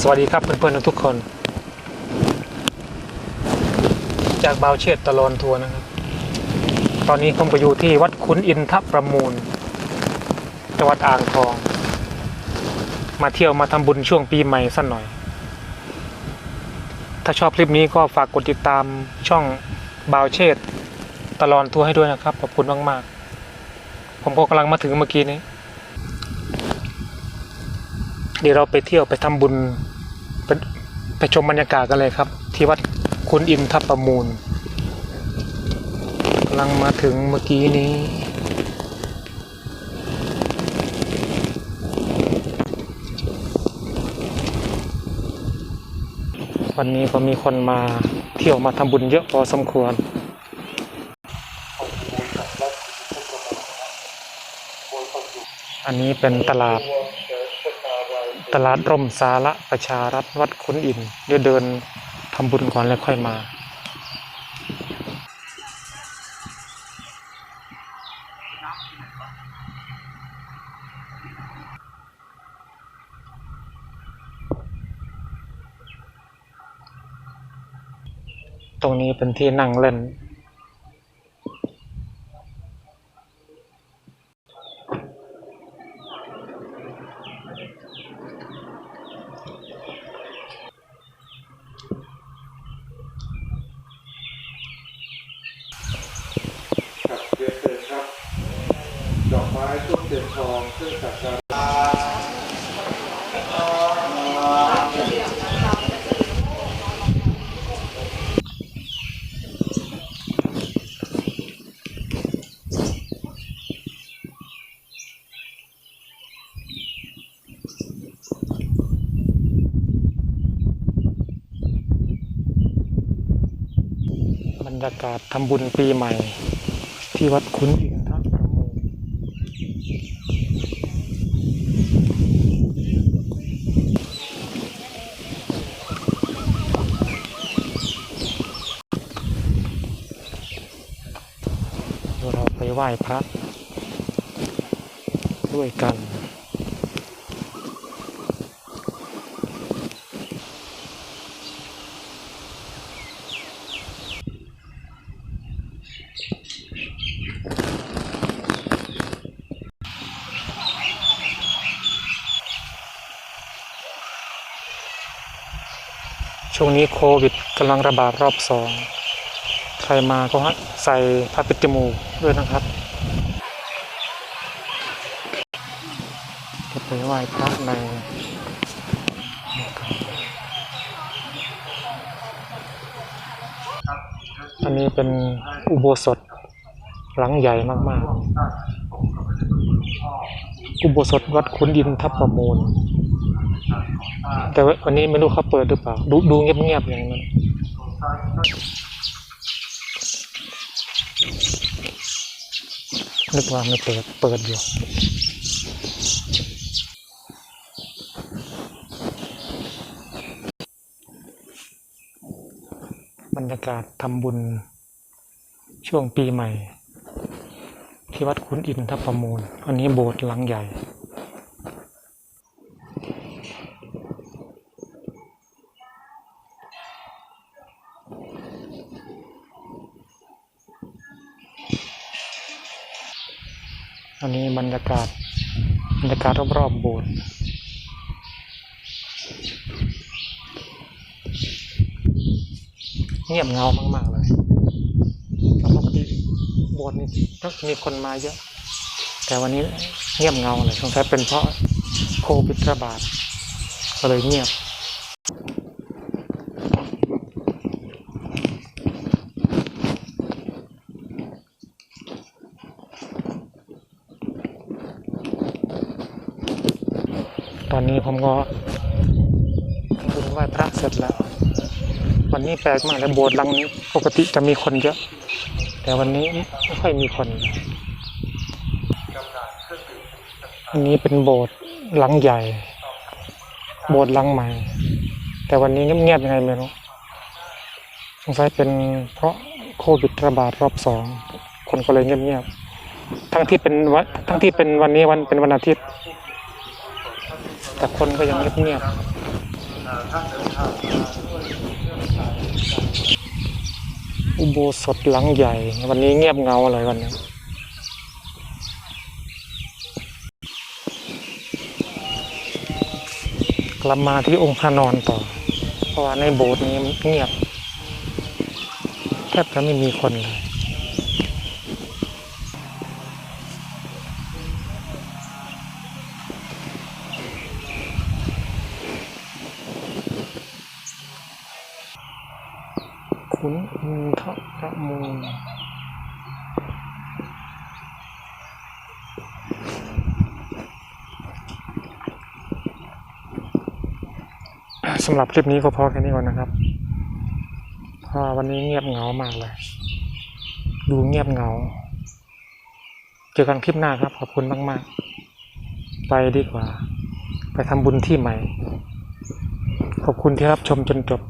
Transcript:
สวัสดีครับเพื่อนๆทุกคน จากบาวเชษตลอนทัวร์นะครับ ตอนนี้ผมก็อยู่ที่วัดขุนอินทประมูล จังหวัดอ่างทอง มาเที่ยวมาทำบุญช่วงปีใหม่สั้นหน่อย ถ้าชอบคลิปนี้ก็ฝากกดติดตามช่องบาวเชษตลอนทัวร์ให้ด้วยนะครับ ขอบคุณมากๆ ผมก็กำลังมาถึงเมื่อกี้นี้ ดี๋ยวเราไปเที่ยวไปทำบุญไปไปชมบรรยากาศกันเลยครับ ที่วัดคุณอินทประมูลกำลังมาถึงเมื่อกี้นี้วันนี้ก็มีคนมาเที่ยวมาทำบุญเยอะพอสมควร อันนี้เป็นตลาด ตลาดร่มสาระประชารัฐวัดขุนอินเดี๋ยวเดินทำบุญก่อนแล้วค่อยมา ตรงนี้เป็นที่นั่งเล่น ครับเรียนเชิญครับ ดอกไม้ต้นทองเครื่องสักการะบรรยากาศทำบุญปีใหม่ที่วัดคุ้นอินทประมูลเดี๋ยวเรา ไปไหว้พระ ด้วยกัน ช่วงนี้โควิดกำลังระบาดรอบสอง ใครมาก็ให้ใส่ผ้าปิดจมูกด้วยนะครับจะไปไหว้พระในอันนี้เป็นอุโบสถหลังใหญ่มากๆ อุโบสถวัดขุนอินทประมูล แต่วันนี้ไม่รู้เขาเปิดหรือเปล่า ดูดูเงียบๆอย่างนั้น นึกว่าไม่เปิด เปิดอยู่บรรยากาศทำบุญช่วงปีใหม่ ที่วัดคุนอินทประมูล อันนี้โบสถ์หลังใหญ่ อันนี้บรรยากาศบรรยากาศรอบๆโบสถ์เงียบเงามากๆเลยปกติโบสถ์นี่ก็มีคนมาเยอะ แต่วันนี้เงียบเงาเลยสงสัยเป็นเพราะโควิดระบาดก็เลยเงียบ อนนี้ผมก็ทำบุญไหว้พระเสร็จแล้ว วันนี้แปลกมากเลยโบสถ์หลังนี้ ปกติจะมีคนเยอะ แต่วันนี้ไม่ค่อยมีคน อันนี้เป็นโบสถ์หลังใหญ่ โบสถ์หลังใหม่ แต่วันนี้เงียบๆยังไงไม่รู้สงสัยเป็นเพราะโควิดระบาดรอบสองคนก็เลยเงียบๆทั้งที่เป็นวันทั้งที่เป็นวันนี้วันเป็นวันอาทิตย์ แต่คนก็ยังเงียบๆอุโบสถหลังใหญ่ วันนี้เงียบเงาเลยวันนี้กลับมาที่องค์พระนอนต่อ เพราะว่าในโบสถ์นี้เงียบแทบจะไม่มีคนเลย ขุนอินทรมูลสำหรับคลิปนี้ก็พอแค่นี้ก่อนนะครับเพราะวันนี้เงียบเหงามากเลย ดูเงียบเหงา เจอกันคลิปหน้าครับ ขอบคุณมาก ๆ ไปดีกว่า ไปทำบุญที่ใหม่ ขอบคุณที่รับชมจนจบ